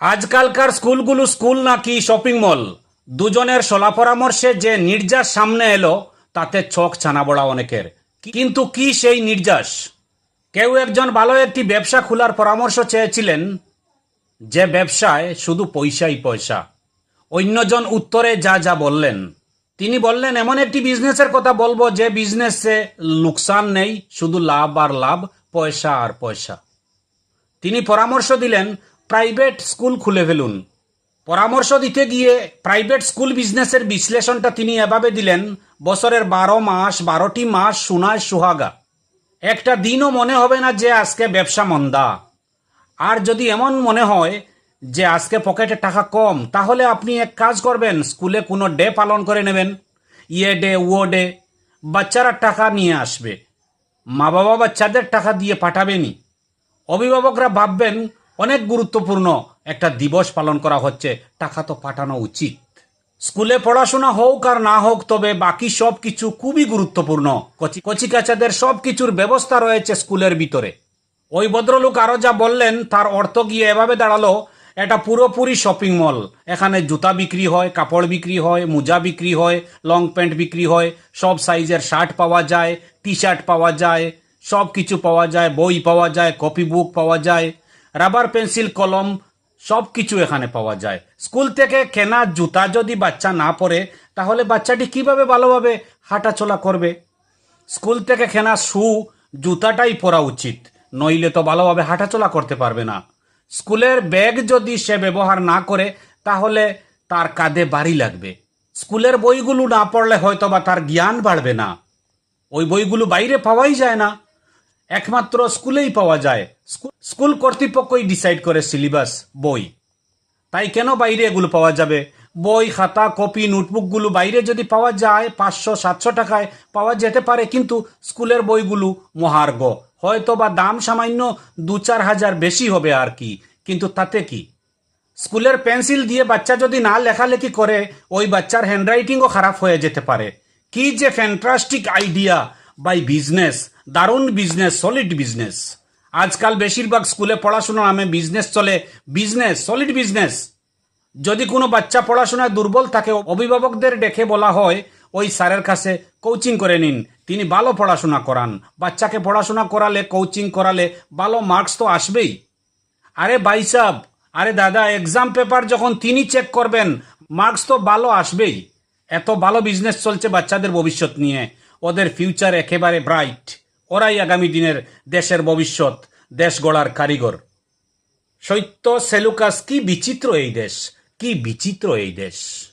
আজকালকার স্কুলগুলো স্কুল নাকি শপিং মল। দুজনের সলা পরামর্শে যে নির্যাস সামনে এলো, তাতে চোখ ছানাবড়া অনেকের। কিন্তু কি সেই নির্যাস? কেউ একজন ভালো একটি ব্যবসা খোলার পরামর্শ চেয়েছিলেন যে ব্যবসায় শুধু পয়সাই পয়সা। অন্যজন উত্তরে যা যা বললেন। তিনি বললেন, এমন একটি বিজনেসের কথা বলব যে বিজনেসে লোকসান নেই, শুধু লাভ আর লাভ, পয়সা আর পয়সা। তিনি পরামর্শ দিলেন প্রাইভেট স্কুল খুলে ফেলুন। পরামর্শ দিতে গিয়ে প্রাইভেট স্কুল বিজনেসের বিশ্লেষণটা তিনি এভাবে দিলেন, বছরের বারো মাস, বারোটি মাস সোনায় সুহাগা। একটা দিনও মনে হবে না যে আজকে ব্যবসা মন্দা। আর যদি এমন মনে হয় যে আজকে পকেটে টাকা কম, তাহলে আপনি এক কাজ করবেন, স্কুলে কোনো ডে পালন করে নেবেন। ইয়ে ডে, ও ডে, বাচ্চারা টাকা নিয়ে আসবে। মা বাবা বাচ্চাদের টাকা দিয়ে পাঠাবেনি অভিভাবকরা ভাববেন অনেক গুরুত্বপূর্ণ একটা দিবস পালন করা হচ্ছে। টাকা তো পাঠানো উচিত। স্কুলে পড়াশোনা হোক আর না হোক, তবে বাকি সব কিছু খুবই গুরুত্বপূর্ণ। কচি কচিকাচাদের সব কিছুর ব্যবস্থা রয়েছে স্কুলের ভিতরে। ওই ভদ্রলোক আরও যা বললেন, তার অর্থ গিয়ে এভাবে দাঁড়াল, এটা পুরোপুরি শপিং মল। এখানে জুতা বিক্রি হয়, কাপড় বিক্রি হয়, মোজা বিক্রি হয়, লং প্যান্ট বিক্রি হয়, সব সাইজের শার্ট পাওয়া যায় টি শার্ট পাওয়া যায়, সব কিছু পাওয়া যায়, বই পাওয়া যায়, কপি বুক পাওয়া যায়। রাবার, পেন্সিল, কলম সব কিছু এখানে পাওয়া যায়। স্কুল থেকে কেনা জুতা যদি বাচ্চা না পরে, তাহলে বাচ্চাটি কীভাবে ভালোভাবে হাঁটাচলা করবে? স্কুল থেকে কেনা শু, জুতাটাই পরা উচিত, নইলে তো ভালোভাবে হাঁটাচলা করতে পারবে না। স্কুলের ব্যাগ যদি সে ব্যবহার না করে, তাহলে তার কাঁধে বাড়ি লাগবে। স্কুলের বইগুলো না পড়লে হয়তো বা তার জ্ঞান বাড়বে না। ওই বইগুলো বাইরে পাওয়াই যায় না। একমাত্র স্কুলেই পাওয়া যায়। স্কুল- স্কুল কর্তৃপক্ষই ডিসাইড করে সিলেবাস বই। তাই কেন বাইরে এগুলো পাওয়া যাবে? বই, খাতা, কপি, নোটবুকগুলো বাইরে যদি পাওয়া যায়, পাঁচশো, সাতশো টাকায় পাওয়া যেতে পারে, কিন্তু স্কুলের বইগুলো মহার্ঘ। হয়তো বা দাম সামান্য দু চার হাজার বেশি হবে আর কি, কিন্তু তাতে কি? স্কুলের পেন্সিল দিয়ে বাচ্চা যদি না লেখালেখি করে, ওই বাচ্চার হ্যান্ডরাইটিংও খারাপ হয়ে যেতে পারে। কি যে ফ্যান্টাস্টিক আইডিয়া বাই বিজনেস, দারুণ বিজনেস সলিড বিজনেস। আজকাল বেশিরভাগ স্কুলে পড়াশোনা নামে বিজনেস চলে বিজনেস সলিড বিজনেস যদি কোনো বাচ্চা পড়াশোনায় দুর্বল থাকে, অভিভাবকদের ডেকে বলা হয়, ওই স্যারের কাছে কোচিং করে নিন। তিনি ভালো পড়াশোনা করান। বাচ্চাকে পড়াশোনা করালে কোচিং করালে ভালো মার্কস তো আসবেই। আরে ভাই সাহ আরে দাদা এক্সাম পেপার যখন তিনি চেক করবেন মার্কস তো ভালো আসবেই। এত ভালো বিজনেস চলছে বাচ্চাদের ভবিষ্যৎ নিয়ে। ওদের ফিউচার একেবারে ব্রাইট ওরাই আগামী দিনের দেশের ভবিষ্যৎ, দেশ গড়ার কারিগর। সৈত্য সেলুকাস, কি বিচিত্র এই দেশ, কি বিচিত্র এই দেশ।